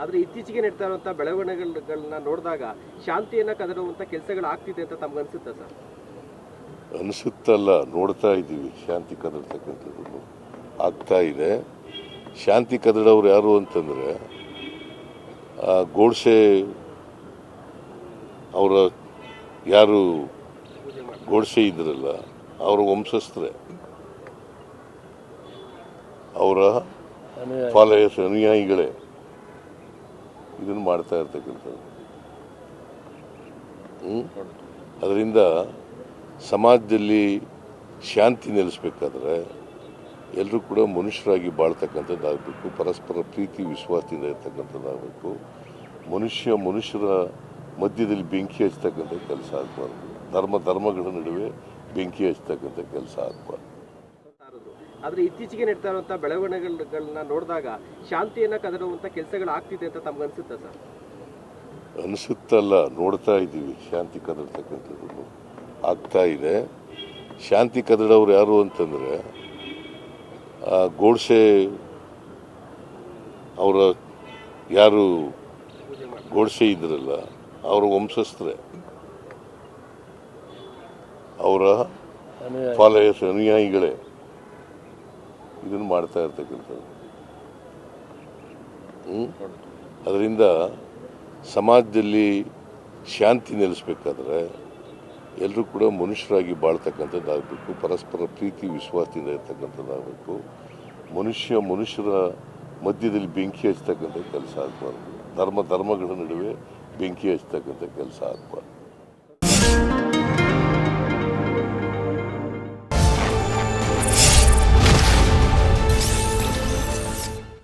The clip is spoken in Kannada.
ಆದ್ರೆ ಇತ್ತೀಚೆಗೆ ನಡೀತಾ ಇರುವಂಥ ಬೆಳವಣಿಗೆಗಳನ್ನ ನೋಡಿದಾಗ ಶಾಂತಿಯನ್ನ ಕದಡುವಂಥ ಕೆಲಸಗಳು ಆಗ್ತಿದೆ ಅಂತ ತಮ್ಗೆ ಅನ್ಸುತ್ತಾ ಸರ್? ಅನಿಸುತ್ತಲ್ಲ ನೋಡ್ತಾ ಇದ್ದೀವಿ ಶಾಂತಿ ಕದಡ್ತಕ್ಕಂಥದ್ದು ಆಗ್ತಾ ಇದೆ. ಶಾಂತಿ ಕದಡವ್ರು ಯಾರು ಅಂತಂದ್ರೆ ಆ ಗೋಡ್ಸೆ ಅವರ ಯಾರು ಗೋಡ್ಸೆ ಇದ್ರಲ್ಲ ಅವರ ವಂಶಸ್ಥರೆ. ಅವರ ಫಾಲೋಯರ್ಸ್ ಅನುಯಾಯಿಗಳೇ. ಇದನ್ನು ಮಾಡ್ತಾ ಇರ್ತಕ್ಕಂಥದ್ದು. ಅದರಿಂದ ಸಮಾಜದಲ್ಲಿ ಶಾಂತಿ ನೆಲೆಸಬೇಕಾದ್ರೆ ಎಲ್ಲರೂ ಕೂಡ ಮನುಷ್ಯರಾಗಿ ಬಾಳ್ತಕ್ಕಂಥದ್ದಾಗಬೇಕು ಪರಸ್ಪರ ಪ್ರೀತಿ ವಿಶ್ವಾಸದಿಂದ ಇರ್ತಕ್ಕಂಥದ್ದಾಗಬೇಕು. ಮನುಷ್ಯ ಮನುಷ್ಯರ ಮಧ್ಯದಲ್ಲಿ ಬೆಂಕಿ ಹಚ್ಚತಕ್ಕಂಥ ಕೆಲಸ ಆಗಬಾರ್ದು. ಧರ್ಮ ಧರ್ಮಗಳ ನಡುವೆ ಬೆಂಕಿ ಹಚ್ಚತಕ್ಕಂಥ ಕೆಲಸ ಆಗಬಾರ್ದು. ಆದ್ರೆ ಇತ್ತೀಚೆಗೆ ನಡೀತಾ ಇರುವಂಥ ಬೆಳವಣಿಗೆಗಳನ್ನ ನೋಡಿದಾಗ ಶಾಂತಿಯನ್ನ ಕದಡುವಂಥ ಕೆಲಸಗಳು ಆಗ್ತಿದೆ ಅಂತ ತಮ್ಗೆ ಅನಿಸುತ್ತಾ ಸರ್? ಅನಿಸುತ್ತಲ್ಲ ನೋಡ್ತಾ ಇದ್ದೀವಿ ಶಾಂತಿ ಕದಡ್ತಕ್ಕಂಥದ್ದು ಆಗ್ತಾ ಇದೆ. ಶಾಂತಿ ಕದಡವ್ರು ಯಾರು ಅಂತಂದ್ರೆ ಆ ಗೋಡ್ಸೆ ಅವರ ಯಾರು ಗೋಡ್ಸೆ ಇದ್ರಲ್ಲ ಅವರ ವಂಶಸ್ಥರೇ. ಅವರ ಫಾಲೋಯರ್ಸ್ ಅನುಯಾಯಿಗಳೇ. ಇದನ್ನು ಮಾಡ್ತಾ ಇರ್ತಕ್ಕಂಥದ್ದು? ಅದರಿಂದ ಸಮಾಜದಲ್ಲಿ ಶಾಂತಿ ನೆಲೆಸಬೇಕಾದ್ರೆ ಎಲ್ಲರೂ ಕೂಡ ಮನುಷ್ಯರಾಗಿ ಬಾಳ್ತಕ್ಕಂಥದ್ದಾಗಬೇಕು, ಪರಸ್ಪರ ಪ್ರೀತಿ, ವಿಶ್ವಾಸದಿಂದ ಇರ್ತಕ್ಕಂಥದ್ದಾಗಬೇಕು. ಮನುಷ್ಯ ಮನುಷ್ಯರ ಮಧ್ಯದಲ್ಲಿ ಬೆಂಕಿ ಹಚ್ತಕ್ಕಂಥ ಕೆಲಸ ಆಗಬಾರ್ದು. ಧರ್ಮ, ಧರ್ಮಗಳ ನಡುವೆ ಬೆಂಕಿ ಹಚ್ತಕ್ಕಂಥ ಕೆಲಸ ಆಗಬಾರ್ದು.